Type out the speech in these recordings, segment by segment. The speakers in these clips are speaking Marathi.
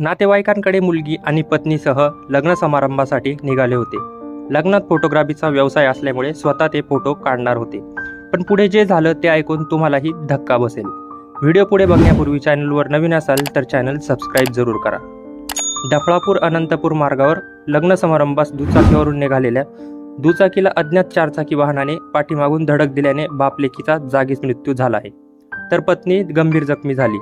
नातेवाईकांकडे मुलगी आणि पत्नीसह लग्न समारंभासाठी निघाले होते. लग्नात फोटोग्राफीचा व्यवसाय असल्यामुळे स्वतः ते फोटो काढणार होते. पण पुढे जे झालं ते ऐकून तुम्हालाही धक्का बसेल. व्हिडिओ पुढे बघण्यापूर्वी चॅनलवर नवीन असाल तर चॅनल सबस्क्राईब जरूर करा. डफळापूर अनंतपूर मार्गावर लग्न समारंभास दुचाकीवरून निघालेल्या दुचाकीला अज्ञात चारचाकी वाहनाने पाठीमागून धडक दिल्याने बापलेकीचा जागीच मृत्यू झाला आहे. तर पत्नी गंभीर जखमी झाली.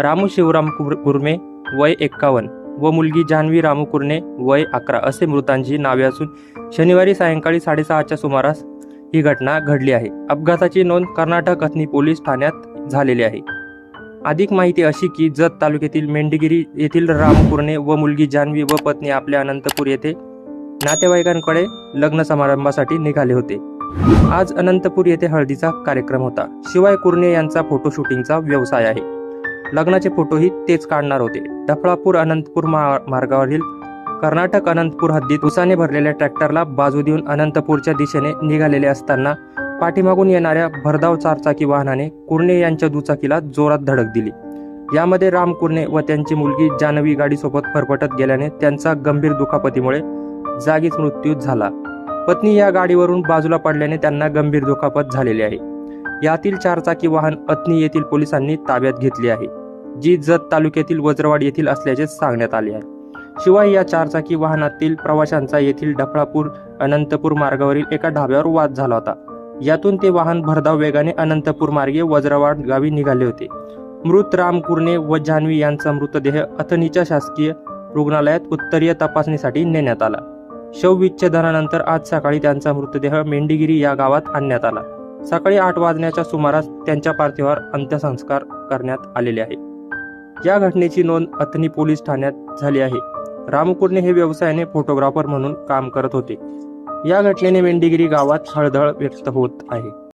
रामू शिवराम कुर्मे वय एक्कावन्न. व मुलगी जान्हवी रामू कुर्णे वय अकरा असे मृतांची नावे असून शनिवारी सायंकाळी साडेसहाच्या सुमारास ही घटना घडली आहे. अपघाताची नोंद कर्नाटक अथनी पोलीस ठाण्यात झालेली आहे. अधिक माहिती अशी की जत तालुक्यातील मेंढगिरी येथील रामकुर्णे व मुलगी जान्हवी व पत्नी आपल्या अनंतपूर येथे नातेवाईकांकडे लग्न समारंभासाठी निघाले होते. आज अनंतपूर येथे हळदीचा कार्यक्रम होता. शिवाय कुर्णे यांचा फोटो शूटिंगचा व्यवसाय आहे. लग्नाचे फोटोही तेच काढणार होते. डफळापूर अनंतपूर मार्गावरील कर्नाटक अनंतपूर हद्दीत उसाने भरलेल्या ट्रॅक्टरला बाजू देऊन अनंतपूरच्या दिशेने निघालेले असताना पाठीमागून येणाऱ्या भरधाव चारचाकी वाहनाने कुर्णे यांच्या दुचाकीला जोरात धडक दिली. यामध्ये राम कुर्णे व त्यांची मुलगी जानवी गाडीसोबत फरफटत गेल्याने त्यांचा गंभीर दुखापतीमुळे जागीच मृत्यू झाला. पत्नी या गाडीवरून बाजूला पडल्याने त्यांना गंभीर दुखापत झालेली आहे. यातील चारचाकी वाहन अत्नी येथील पोलिसांनी ताब्यात घेतली आहे जी जत तालुक्यातील वज्रवाड येथील असल्याचे सांगण्यात आले आहे. शिवाय या चारचाकी वाहनातील प्रवाशांचा येथील डफळापूर अनंतपूर मार्गावरील एका ढाब्यावर वाद झाला होता. यातून ते वाहन भरधाव वेगाने अनंतपूर मार्गे वज्रवाड गावी निघाले होते. मृत राम कुर्णे व जान्हवी यांचा मृतदेह अथनीच्या शासकीय रुग्णालयात उत्तरीय तपासणीसाठी नेण्यात आला. शवविच्छेदनानंतर आज सकाळी त्यांचा मृतदेह मेंढीगिरी या गावात आणण्यात आला. सकाळी आठ वाजण्याच्या सुमारास त्यांच्या पार्थिवावर अंत्यसंस्कार करण्यात आलेले आहे. या घटनेची नोंद अथनी पोलीस ठाण्यात झाली आहे. रामकुर्णे हे व्यवसायाने फोटोग्राफर म्हणून काम करत होते. या घटनेने मेंढीगिरी गावात हळदळ व्यक्त होत आहे.